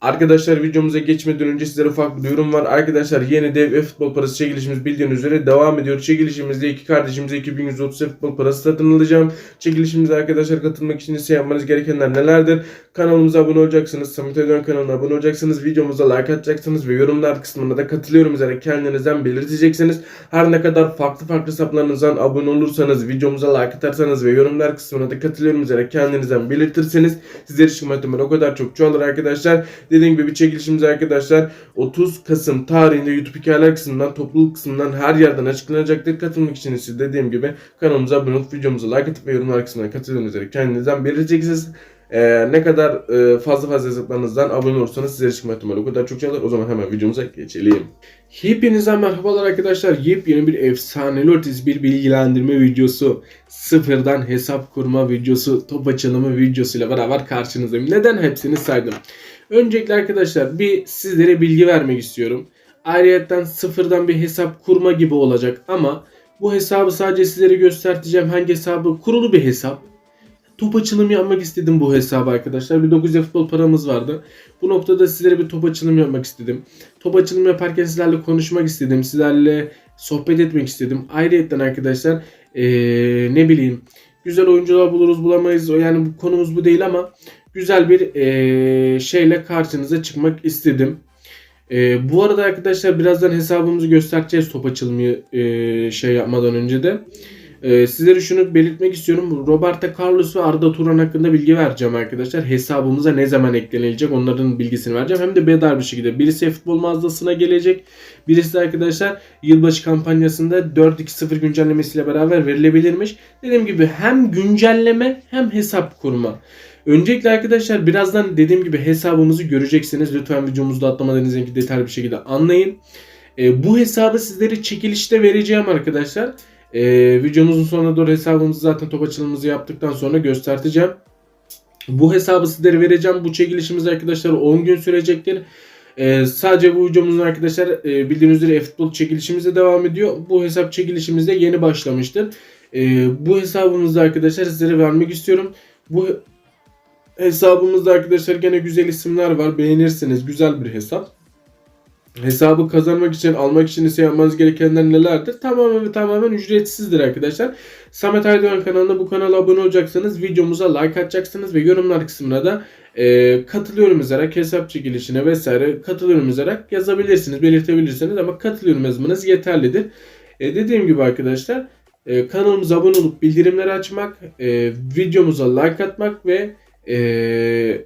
Arkadaşlar videomuza geçmeden önce sizlere ufak bir duyurum var. Arkadaşlar yeni dev ve futbol parası çekilişimiz bildiğiniz üzere devam ediyor. Çekilişimizde iki kardeşimize 2130 futbol parası satın alacağım. Çekilişimize arkadaşlar katılmak için ise yapmanız gerekenler nelerdir? Kanalımıza abone olacaksınız. Samet Ödön kanalına abone olacaksınız. Videomuza like atacaksınız ve yorumlar kısmına da katılıyorum üzere kendinizden belirteceksiniz. Her ne kadar farklı farklı hesaplarınızdan abone olursanız, videomuza like atarsanız ve yorumlar kısmına da katılıyorum üzere kendinizden belirtirseniz sizler için muhtemelen o kadar çok çoğalır arkadaşlar. Dediğim gibi bir çekilişimiz arkadaşlar 30 Kasım tarihinde YouTube hikayeler kısmından, topluluk kısmından her yerden açıklanacaktır. Katılmak için ise dediğim gibi kanalımıza abone olup videomuza like atıp ve yorumlar kısmına katılıyorum üzere kendinizden belirteceksiniz. Ee, ne kadar e, fazla fazla hesaplarınızdan abone olursanız sizlere çıkma ihtimali o kadar çok çalır. O zaman hemen videomuza geçelim. Hepinize merhabalar arkadaşlar. Yepyeni bir efsane ötesi bir bilgilendirme videosu. Sıfırdan hesap kurma videosu, top açılımı videosuyla beraber karşınızdayım. Neden hepsini saydım? Öncelikle arkadaşlar bir sizlere bilgi vermek istiyorum. Ayrıyeten sıfırdan bir hesap kurma gibi olacak ama bu hesabı sadece sizlere göstereceğim. Hangi hesabı? Kurulu bir hesap top açılımı yapmak istedim bu hesabı arkadaşlar. Bir 9 futbol paramız vardı. Bu noktada sizlere bir top açılımı yapmak istedim. Top açılımı yaparken sizlerle konuşmak istedim. Sizlerle sohbet etmek istedim. Ayrıca arkadaşlar ee, ne bileyim güzel oyuncular buluruz bulamayız. Yani bu konumuz bu değil ama güzel bir ee, şeyle karşınıza çıkmak istedim. E, bu arada arkadaşlar birazdan hesabımızı göstereceğiz top açılımı e, şey yapmadan önce de. Ee, sizlere şunu belirtmek istiyorum. Roberto Carlos ve Arda Turan hakkında bilgi vereceğim arkadaşlar. Hesabımıza ne zaman eklenilecek onların bilgisini vereceğim. Hem de bedava bir şekilde. Birisi futbol mağazasına gelecek. Birisi arkadaşlar yılbaşı kampanyasında 4-2-0 güncellemesiyle beraber verilebilirmiş. Dediğim gibi hem güncelleme hem hesap kurma. Öncelikle arkadaşlar birazdan dediğim gibi hesabımızı göreceksiniz. Lütfen videomuzda atlamadan izleyin detaylı bir şekilde anlayın. Ee, bu hesabı sizlere çekilişte vereceğim arkadaşlar. Ee, videomuzun sonuna doğru hesabımızı zaten top açılımımızı yaptıktan sonra göstereceğim. Bu hesabı sizlere vereceğim. Bu çekilişimiz arkadaşlar 10 gün sürecektir. Ee, sadece bu videomuzun arkadaşlar e, bildiğiniz üzere e-futbol çekilişimize devam ediyor. Bu hesap çekilişimizde yeni başlamıştır. Ee, bu hesabımızda arkadaşlar sizlere vermek istiyorum. Bu hesabımızda arkadaşlar gene güzel isimler var. Beğenirsiniz. Güzel bir hesap. Hesabı kazanmak için, almak için ise yapmanız gerekenler nelerdir? Tamamen ve tamamen ücretsizdir arkadaşlar. Samet Aydoğan kanalına bu kanala abone olacaksanız videomuza like atacaksınız ve yorumlar kısmına da e, katılıyorum yazarak hesap çekilişine vesaire katılıyorum yazarak yazabilirsiniz, belirtebilirsiniz ama katılıyorum yazmanız yeterlidir. E, dediğim gibi arkadaşlar e, kanalımıza abone olup bildirimleri açmak, e, videomuza like atmak ve e,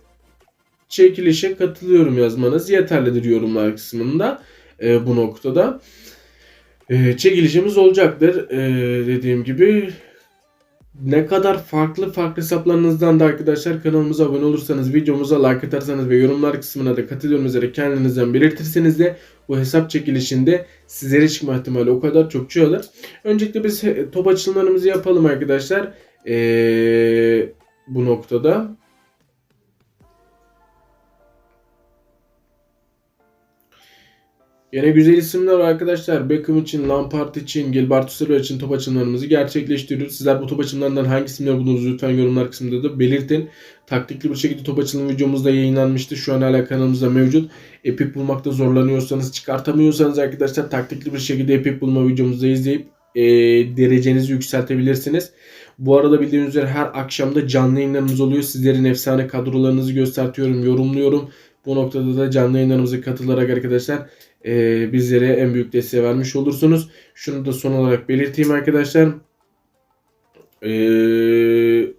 çekilişe katılıyorum yazmanız yeterlidir yorumlar kısmında e, bu noktada. E, çekilişimiz olacaktır. E, dediğim gibi ne kadar farklı farklı hesaplarınızdan da arkadaşlar kanalımıza abone olursanız, videomuza like atarsanız ve yorumlar kısmına da katılıyorum üzere kendinizden belirtirseniz de bu hesap çekilişinde sizlere çıkma ihtimali o kadar çok çoğalır. Öncelikle biz top açılımlarımızı yapalım arkadaşlar. Ee, bu noktada. Yine güzel isimler arkadaşlar. Beckham için, Lampard için, Gilberto Silva için top açımlarımızı gerçekleştiriyoruz. Sizler bu top açımlarından hangi isimleri bulduğunuzu lütfen yorumlar kısmında da belirtin. Taktikli bir şekilde top açılım videomuz da yayınlanmıştı. Şu an hala kanalımızda mevcut. Epik bulmakta zorlanıyorsanız, çıkartamıyorsanız arkadaşlar taktikli bir şekilde epik bulma videomuzu da izleyip e, derecenizi yükseltebilirsiniz. Bu arada bildiğiniz üzere her akşamda canlı yayınlarımız oluyor. Sizlerin efsane kadrolarınızı göstertiyorum, yorumluyorum. Bu noktada da canlı yayınlarımıza katılarak arkadaşlar e, bizlere en büyük desteği vermiş olursunuz. Şunu da son olarak belirteyim arkadaşlar. E,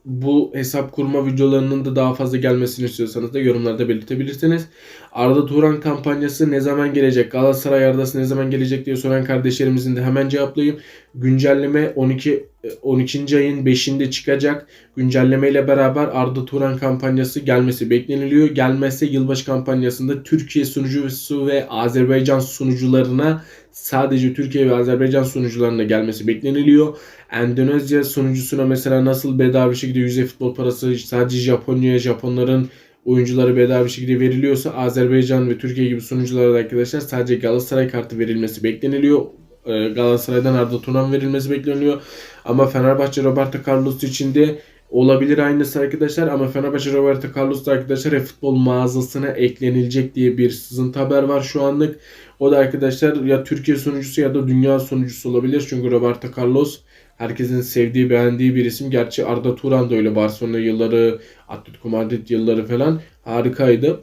bu hesap kurma videolarının da daha fazla gelmesini istiyorsanız da yorumlarda belirtebilirsiniz. Arda Turan kampanyası ne zaman gelecek? Galatasaray Arda'sı ne zaman gelecek diye soran kardeşlerimizin de hemen cevaplayayım. Güncelleme 12 12. ayın 5'inde çıkacak. Güncelleme ile beraber Arda Turan kampanyası gelmesi bekleniliyor. Gelmezse yılbaşı kampanyasında Türkiye sunucusu ve Azerbaycan sunucularına sadece Türkiye ve Azerbaycan sunucularına gelmesi bekleniliyor. Endonezya sunucusuna mesela nasıl bedava bir şekilde yüzey futbol parası sadece Japonya, Japonların oyuncuları bedava bir şekilde veriliyorsa Azerbaycan ve Türkiye gibi sunuculara da arkadaşlar sadece Galatasaray kartı verilmesi bekleniliyor. Ee, Galatasaray'dan Arda Turan verilmesi bekleniyor. Ama Fenerbahçe Roberto Carlos için de olabilir aynısı arkadaşlar ama Fenerbahçe Roberto Carlos da arkadaşlar futbol mağazasına eklenilecek diye bir sızıntı haber var şu anlık. O da arkadaşlar ya Türkiye sunucusu ya da dünya sunucusu olabilir. Çünkü Roberto Carlos herkesin sevdiği beğendiği bir isim. Gerçi Arda Turan da öyle Barcelona yılları, Atletico Madrid yılları falan harikaydı.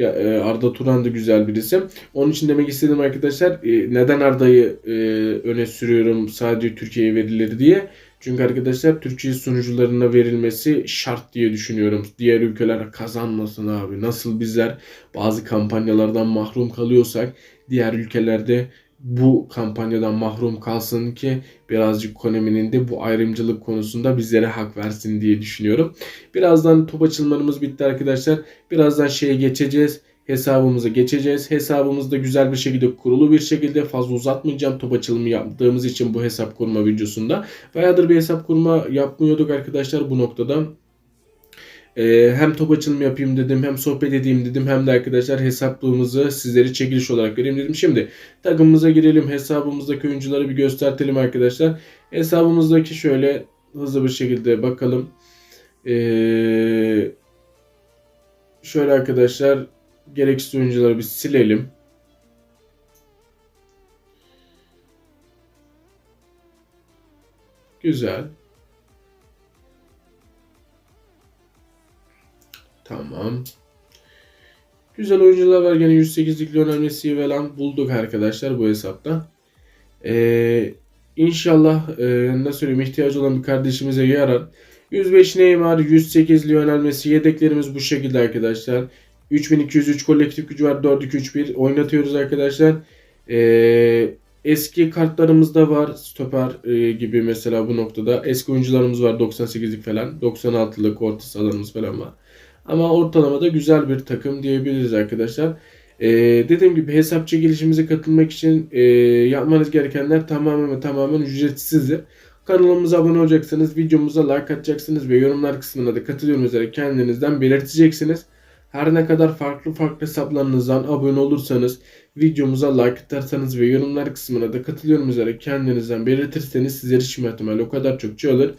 Ya, e, Arda Turan da güzel bir isim. Onun için demek istedim arkadaşlar e, neden Arda'yı e, öne sürüyorum sadece Türkiye'ye verilir diye. Çünkü arkadaşlar Türkiye sunucularına verilmesi şart diye düşünüyorum. Diğer ülkeler kazanmasın abi. Nasıl bizler bazı kampanyalardan mahrum kalıyorsak diğer ülkelerde bu kampanyadan mahrum kalsın ki birazcık Konami'nin de bu ayrımcılık konusunda bizlere hak versin diye düşünüyorum. Birazdan top açılmalarımız bitti arkadaşlar. Birazdan şeye geçeceğiz. Hesabımıza geçeceğiz. Hesabımız da güzel bir şekilde kurulu bir şekilde fazla uzatmayacağım top açılımı yaptığımız için bu hesap kurma videosunda. Bayağıdır bir hesap kurma yapmıyorduk arkadaşlar bu noktada. Ee, hem top açılımı yapayım dedim hem sohbet edeyim dedim hem de arkadaşlar hesaplığımızı sizlere çekiliş olarak vereyim dedim. Şimdi takımımıza girelim hesabımızdaki oyuncuları bir göstertelim arkadaşlar. Hesabımızdaki şöyle hızlı bir şekilde bakalım. Ee, şöyle arkadaşlar gereksiz oyuncuları bir silelim. Güzel. Tamam. Güzel oyuncular var. Gene 108'lik Lionel Messi'yi falan bulduk arkadaşlar bu hesapta. Ee, inşallah e, nasıl söyleyeyim ihtiyacı olan bir kardeşimize yarar. 105 Neymar, 108 Lionel Messi yedeklerimiz bu şekilde arkadaşlar. 3203 kolektif gücü var 4-2-3-1 oynatıyoruz arkadaşlar. Ee, eski kartlarımız da var. Stoper e, gibi mesela bu noktada. Eski oyuncularımız var 98'lik falan. 96'lık orta sahalarımız falan var. Ama ortalamada güzel bir takım diyebiliriz arkadaşlar. Ee, dediğim gibi hesap çekilişimize katılmak için e, yapmanız gerekenler tamamen ve tamamen ücretsizdir. Kanalımıza abone olacaksınız, videomuza like atacaksınız ve yorumlar kısmına da katılıyorum üzere kendinizden belirteceksiniz. Her ne kadar farklı farklı hesaplarınızdan abone olursanız, videomuza like atarsanız ve yorumlar kısmına da katılıyorum üzere kendinizden belirtirseniz sizler için ihtimal o kadar çok çoğalır.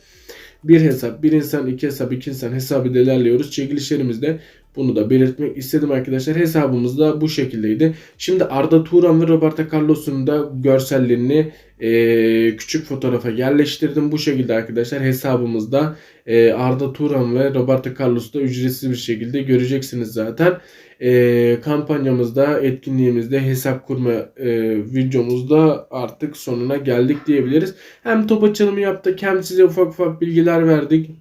Bir hesap, bir insan, iki hesap, iki insan hesabı ilerliyoruz. Çekilişlerimizde bunu da belirtmek istedim arkadaşlar. Hesabımız da bu şekildeydi. Şimdi Arda Turan ve Roberto Carlos'un da görsellerini e, küçük fotoğrafa yerleştirdim. Bu şekilde arkadaşlar hesabımızda e, Arda Turan ve Roberto Carlos'u da ücretsiz bir şekilde göreceksiniz zaten. E, kampanyamızda, etkinliğimizde, hesap kurma e, videomuzda artık sonuna geldik diyebiliriz. Hem top açılımı yaptık hem size ufak ufak bilgiler verdik.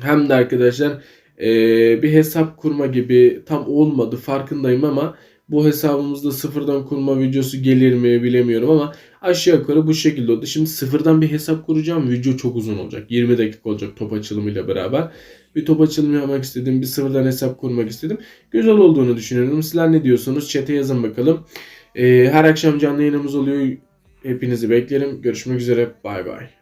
Hem de arkadaşlar e, bir hesap kurma gibi tam olmadı farkındayım ama bu hesabımızda sıfırdan kurma videosu gelir mi bilemiyorum ama aşağı yukarı bu şekilde oldu. Şimdi sıfırdan bir hesap kuracağım. Video çok uzun olacak. 20 dakika olacak top açılımıyla beraber. Bir top açılımı yapmak istedim. Bir sıfırdan hesap kurmak istedim. Güzel olduğunu düşünüyorum. Sizler ne diyorsunuz? Chat'e yazın bakalım. Ee, her akşam canlı yayınımız oluyor. Hepinizi beklerim. Görüşmek üzere. Bay bay.